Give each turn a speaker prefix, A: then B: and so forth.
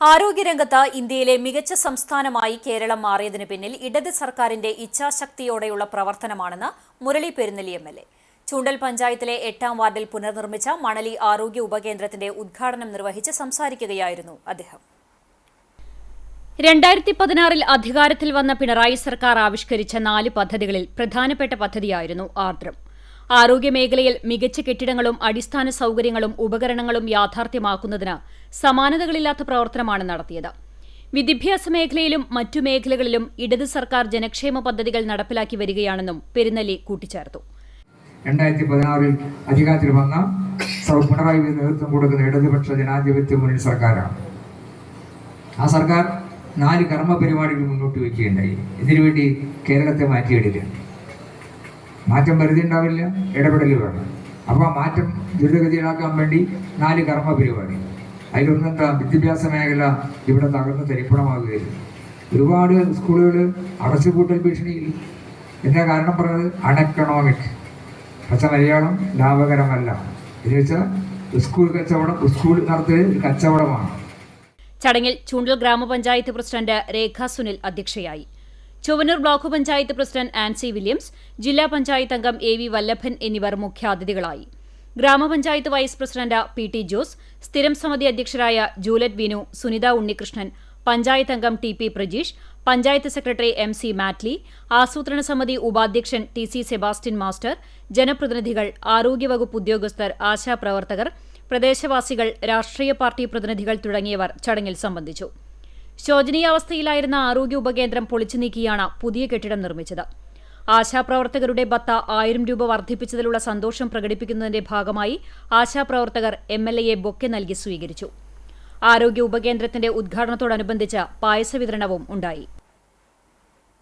A: ആരോഗ്യരംഗത്ത് ഇന്ത്യയിലെ മികച്ച സംസ്ഥാനമായി കേരളം മാറിയതിന് പിന്നിൽ ഇടത് സർക്കാരിന്റെ ഇച്ഛാശക്തിയോടെയുള്ള പ്രവർത്തനമാണെന്ന് Murali Perunnali M L A. Choondal പഞ്ചായത്തിലെ എട്ടാം വാർഡിൽ പുനർനിർമ്മിച്ച മണലി ആരോഗ്യ ഉപകേന്ദ്രത്തിന്റെ ഉദ്ഘാടനം നിർവഹിച്ച് സംസാരിക്കുകയായിരുന്നു അദ്ദേഹം. രണ്ടായിരത്തി പതിനാറിൽ അധികാരത്തിൽ വന്ന പിണറായി സർക്കാർ ആവിഷ്കരിച്ച നാല് പദ്ധതികളിൽ പ്രധാനപ്പെട്ട പദ്ധതിയായിരുന്നു ആർദ്രം. ആരോഗ്യമേഖലയിൽ മികച്ച കെട്ടിടങ്ങളും അടിസ്ഥാന സൗകര്യങ്ങളും ഉപകരണങ്ങളും യാഥാർത്ഥ്യമാക്കുന്നതിന് സമാനതകളില്ലാത്ത പ്രവർത്തനമാണ് നടത്തിയത്. വിദ്യാഭ്യാസ മേഖലയിലും മറ്റു മേഖലകളിലും ഇടത് സർക്കാർ ജനക്ഷേമ പദ്ധതികൾ നടപ്പിലാക്കി വരികയാണെന്നും പെരുന്നല്ലി കൂട്ടിച്ചേർത്തു.
B: രണ്ടായിരത്തി പതിനാറിൽ അധികാരത്തിൽ വന്ന പിണറായി നേതൃത്വം കൊടുക്കുന്ന ഇടതുപക്ഷ ജനാധിപത്യ മുന്നണി സർക്കാരാണ്. ആ സർക്കാർ നാല് കർമ്മ പരിപാടികൾ മുന്നോട്ട് വയ്ക്കുകയുണ്ടായി. ഇതിനുവേണ്ടി കേരളത്തെ മാറ്റിയിടില്ല. മാറ്റം വെറുതെ ഉണ്ടാവില്ല ഇടപെടൽ വേണം. അപ്പോൾ ആ മാറ്റം ദ്രുതഗതിയിലാക്കാൻ വേണ്ടി നാല് കർമ്മ പരിപാടി. അതിലൊന്നെന്താ? വിദ്യാഭ്യാസ മേഖല ഇവിടെ തകർന്ന് തരിപ്പണമാകുകയായിരുന്നു ഒരുപാട് സ്കൂളുകൾ അടച്ചുപൂട്ടൽ ഭീഷണിയിൽ. എന്താ കാരണം പറഞ്ഞത്? അൺഎക്കണോമിക് പച്ച മലയാളം ലാഭകരമല്ല. എന്ന് വെച്ചാൽ സ്കൂൾ കച്ചവടം സ്കൂൾ നടത്തിയത് കച്ചവടമാണ്.
A: ചടങ്ങിൽ ചൂണ്ടൽ ഗ്രാമപഞ്ചായത്ത് പ്രസിഡന്റ് രേഖ സുനിൽ അധ്യക്ഷയായി. Chowannur block panchayat president Ancy Williams ജില്ലാ പഞ്ചായത്ത് അംഗം എ വി വല്ലഭൻ എന്നിവർ മുഖ്യാതിഥികളായി. ഗ്രാമപഞ്ചായത്ത് vice president P T Jose സ്ഥിരം സമിതി അധ്യക്ഷരായ ജൂലറ്റ് വിനു സുനിത ഉണ്ണികൃഷ്ണൻ പഞ്ചായത്ത് അംഗം T P Prajeesh panchayat secretary M C Mattoli ആസൂത്രണ സമിതി ഉപാധ്യക്ഷൻ ടി സി സെബാസ്റ്റ്യൻ മാസ്റ്റർ ജനപ്രതിനിധികൾ ആരോഗ്യവകുപ്പ് ഉദ്യോഗസ്ഥർ ആശാപ്രവർത്തകർ പ്രദേശവാസികൾ രാഷ്ട്രീയ പാർട്ടി പ്രതിനിധികൾ തുടങ്ങിയവർ ചടങ്ങിൽ സംബന്ധിച്ചു. ശോചനീയാവസ്ഥയിലായിരുന്ന ആരോഗ്യ ഉപകേന്ദ്രം പൊളിച്ചു നീക്കിയാണ് പുതിയ കെട്ടിടം നിർമ്മിച്ചത്. ആശാപ്രവർത്തകരുടെ ബത്ത ആയിരം രൂപ വർദ്ധിപ്പിച്ചതിലുള്ള സന്തോഷം പ്രകടിപ്പിക്കുന്നതിന്റെ ഭാഗമായി ആശാപ്രവർത്തകർ എം എൽ എയെ ബൊക്കെ നൽകി സ്വീകരിച്ചു. ആരോഗ്യ ഉപകേന്ദ്രത്തിന്റെ ഉദ്ഘാടനത്തോടനുബന്ധിച്ച് പായസ വിതരണവും ഉണ്ടായി.